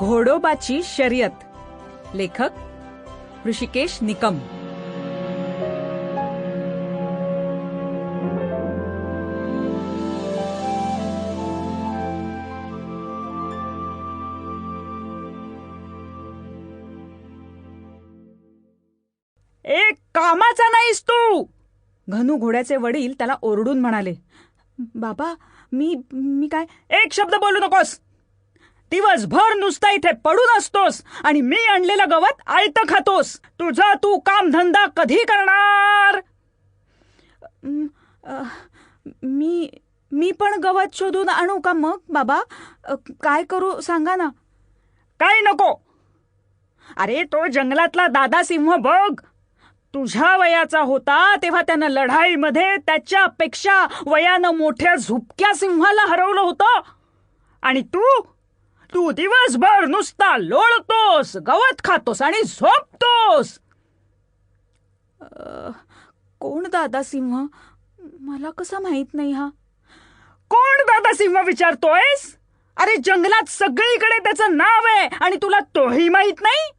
घोडोबाची शर्यत. लेखक ऋषिकेश निकम. एक कामाचा नाहीस तू! घनू घोड्याचे वडील त्याला ओरडून म्हणाले. बाबा मी मी काय? एक शब्द बोलू नकोस! दिवसभर नुसता इथे पडून असतोस आणि मी आणलेलं गवत आयत खातोस. तुझा तू कामधंदा कधी करणार? मी मी पण गवत शोधून आणू का मग बाबा? काय करू सांगा ना. काय नको? अरे तो जंगलातला दादा सिंह बघ. तुझ्या वयाचा होता तेव्हा त्यानं लढाईमध्ये त्याच्यापेक्षा वयानं मोठ्या झुपक्या सिंहाला हरवलं होतं. आणि तू? तू दिवसभर नुसता लोळतोस गवत खातोस आणि झोपतोस. कोण दादा सिंह? मला कसं माहीत नाही हा. कोण दादा सिंह विचारतोयस? अरे जंगलात सगळीकडे त्याचं नाव आहे आणि तुला तोही माहीत नाही?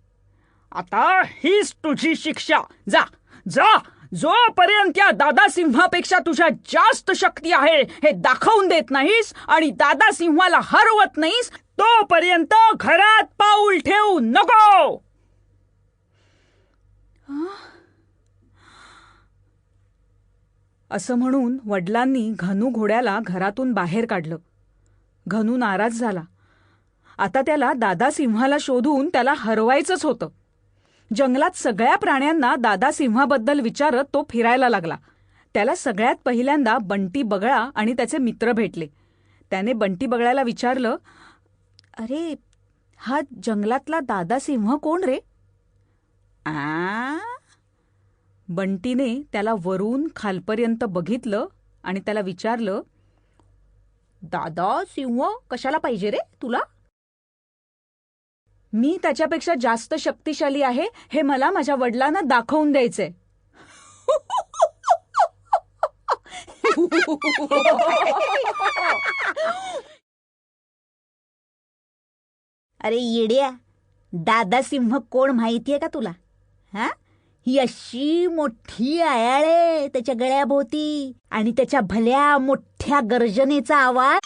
आता हीच तुझी शिक्षा. जा जा. जोपर्यंत त्या दादा सिंहापेक्षा तुझ्या जास्त शक्ती आहे हे दाखवून देत नाहीस आणि दादा सिंहाला हरवत नाहीस तोपर्यंत घरात पाऊल ठेवू नको! असं म्हणून वडिलांनी घनू घोड्याला घरातून बाहेर काढलं. घनू नाराज झाला. आता त्याला दादा सिंहाला शोधून त्याला हरवायचंच होतं. जंगलात सगळ्या प्राण्यांना दादा सिंहाबद्दल विचारत तो फिरायला लागला. त्याला सगळ्यात पहिल्यांदा बंटी बगळा आणि त्याचे मित्र भेटले. त्याने बंटी बगळ्याला विचारलं अरे हा जंगलातला दादा सिंह कोण रे? आ? बंटीने त्याला वरून खालपर्यंत बघितलं आणि त्याला विचारलं दादा सिंह कशाला पाहिजे रे तुला? मी त्याच्यापेक्षा जास्त शक्तिशाली आहे हे मला माझ्या वडिलांना दाखवून द्यायचंय अरे येड्या दादा सिंह कोण माहितीये का तुला हा ही अशी मोठी आयाळे त्याच्या गळ्याभोवती आणि त्याच्या भल्या मोठ्या गर्जनेचा आवाज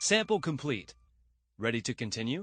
Sample complete. Ready to continue?